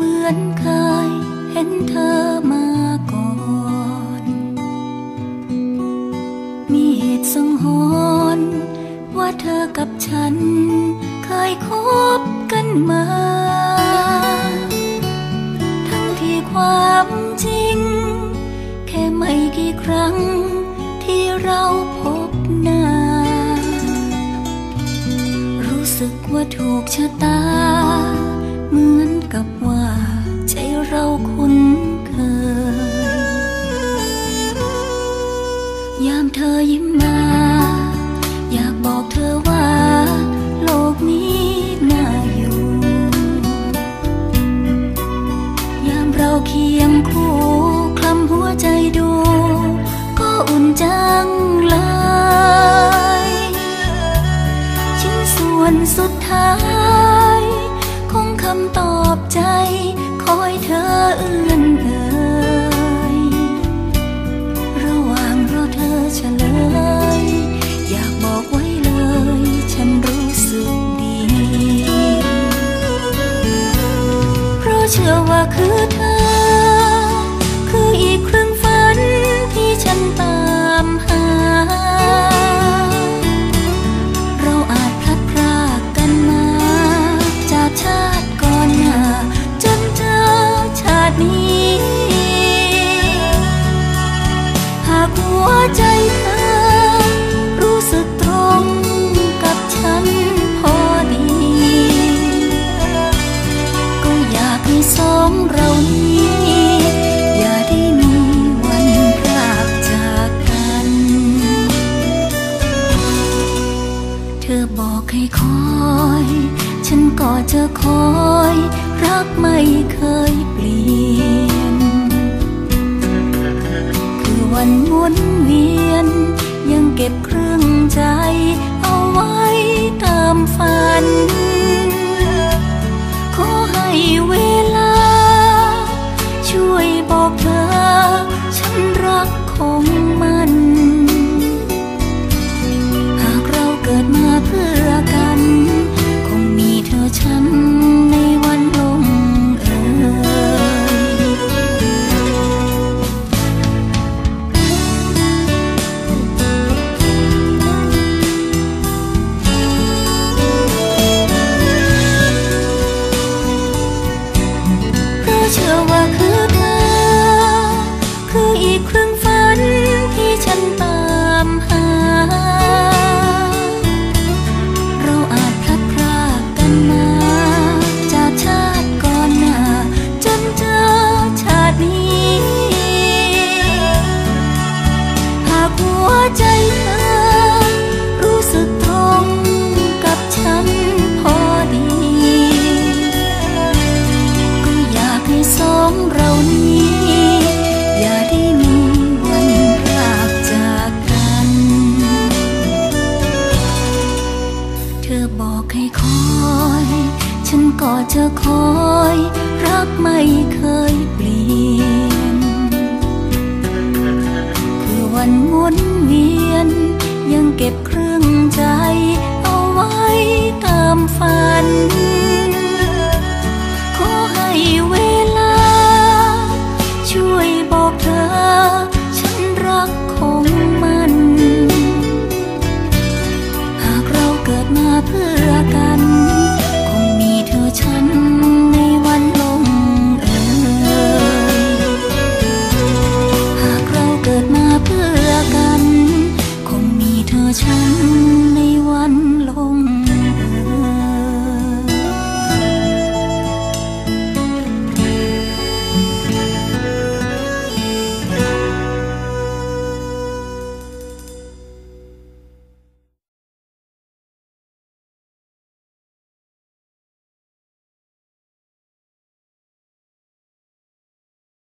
มือนเคยเห็นเธอมาก่อน มีเหตุสังหรณ์ว่าเธอกับฉัน เคยคบกันมา ทั้งที่ความจริง แค่ไม่กี่ครั้งที่เราพบหน้า รู้สึกว่าถูกชะตา เหมือนกับว่าใจเราคุ้น ใจ คอยเธอเอื้อนเอ่ยระหว่างรอเธอเฉลย อยากบอกไว้เลย ฉันรู้สึกดี เพราะเชื่อว่าคือเธอคือ บอกให้คอย ฉันก็จะคอย รักไม่เคยเปลี่ยน คือวันหมุนเวียน ยังเก็บเครื่องใจ เอาไว้ตามฝัน ก็จะคอยรักไม่เคยเปลี่ยน คือวันหมุนเวียน